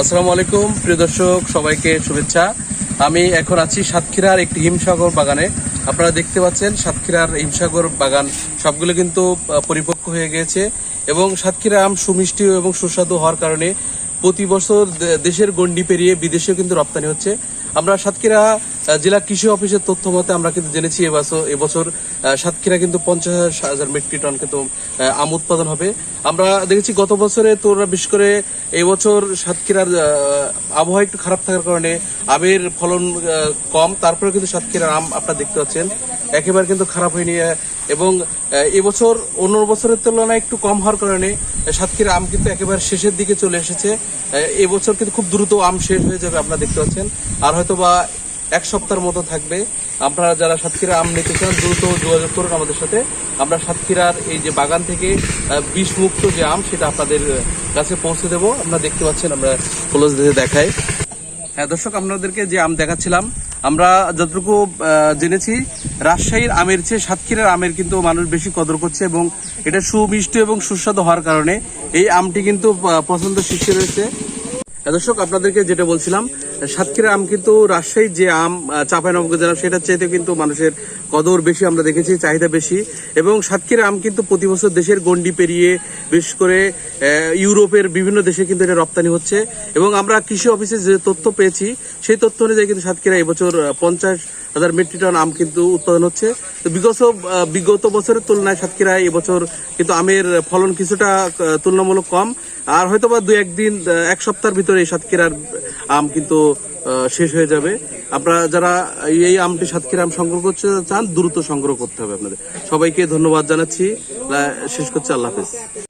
আসসালামু আলাইকুম, প্রিয় দর্শক, সবাইকে শুভেচ্ছা। আমি এখন আছি সাতক্ষীরার একটি হিমসাগর বাগানে। আপনারা দেখতে পাচ্ছেন, সাতক্ষীরার হিমসাগর বাগান সবগুলো কিন্তু পরিপক্ক হয়ে গেছে এবং সাতক্ষীরা আম সুমিষ্টি এবং সুস্বাদু হওয়ার কারণে প্রতি বছর দেশের গণ্ডি পেরিয়ে বিদেশেও কিন্তু রপ্তানি হচ্ছে। আমরা সাতক্ষীরা জেলা কৃষি অফিসের তথ্য মতে আমরা কিন্তু জেনেছি এবছর এবছর সাতক্ষীরা কিন্তু পঞ্চাশ হাজার মেট্রিক টন কিন্তু আম উৎপাদন হবে। আমরা দেখেছি গত বছরে তোরা বিশেষ করে এবছর সাতক্ষীরার আবহাওয়া একটু খারাপ থাকার কারণে আমের ফলন কম তারপরে কিন্তু সাতক্ষীরার আম আপনারা দেখতে পাচ্ছেন। একেবারে কিন্তু খারাপ হয়নি এবং এবছর, অন্য বছরের তুলনায় একটু কম হওয়ার কারণে সাতক্ষীরা আম কিন্তু একেবারে শেষের দিকে চলে এসেছে। এবছর কিন্তু খুব দ্রুত আম শেষ হয়ে যাবে আপনারা দেখতে পাচ্ছেন। আর হয়তো বা এক সপ্তাহের মতো থাকবে। আপনারা যারা সাতক্ষীরা আম নিতে চান, দ্রুত যোগাযোগ করুন আমাদের সাথে। আমরা সাতক্ষীরার এই যে বাগান থেকে বিষমুক্ত যে আম, সেটা আপনাদের কাছে পৌঁছে দেবো। আপনারা দেখতে পাচ্ছেন, আমরা ক্লোজ দেখাই। হ্যাঁ দর্শক, আপনাদেরকে যে আম দেখাচ্ছিলাম, আমরা যতটুকু জেনেছি, রাজশাহীর আমের চেয়ে সাতক্ষীরার আমের কিন্তু মানুষ বেশি কদর করছে এবং এটা সুমিষ্ট এবং সুস্বাদু হওয়ার কারণে এই আমটি কিন্তু পছন্দ শীর্ষে রয়েছে। দর্শক, আপনাদেরকে যেটা বলছিলাম সাতক্ষীরা আম কিন্তু রাজশাহীর যে আম চাপাইনবাবগঞ্জ জেলা সেটার চাইতে কিন্তু মানুষের কদর বেশি আমরা দেখেছি, চাহিদা বেশি। এবং সাতক্ষীরা আম কিন্তু প্রতি বছর দেশের গণ্ডি পেরিয়ে, বিশেষ করে ইউরোপের বিভিন্ন দেশে কিন্তু এটা রপ্তানি হচ্ছে। এবং আমরা কৃষি অফিসে যে তথ্য পেয়েছি, সেই তথ্য অনুযায়ী কিন্তু সাতক্ষীরা এবছর পঞ্চাশ হাজার মেট্রিক টন আম কিন্তু উৎপাদন হচ্ছে। তো বিগত বিগত বছরের তুলনায় সাতক্ষীরায় এবছর কিন্তু আমের ফলন কিছুটা তুলনামূলক কম। আর হয়তো বা দু একদিন এক সপ্তাহের ভিতরে এই সাতক্ষীরার আম কিন্তু শেষ হয়ে যাবে। আপনারা যারা এই আমটি সাতক্ষীর আম সংগ্রহ করতে চান, দ্রুত সংগ্রহ করতে হবে আপনাদের। সবাইকে ধন্যবাদ জানাচ্ছি। শেষ করছি, আল্লাহ হাফেজ।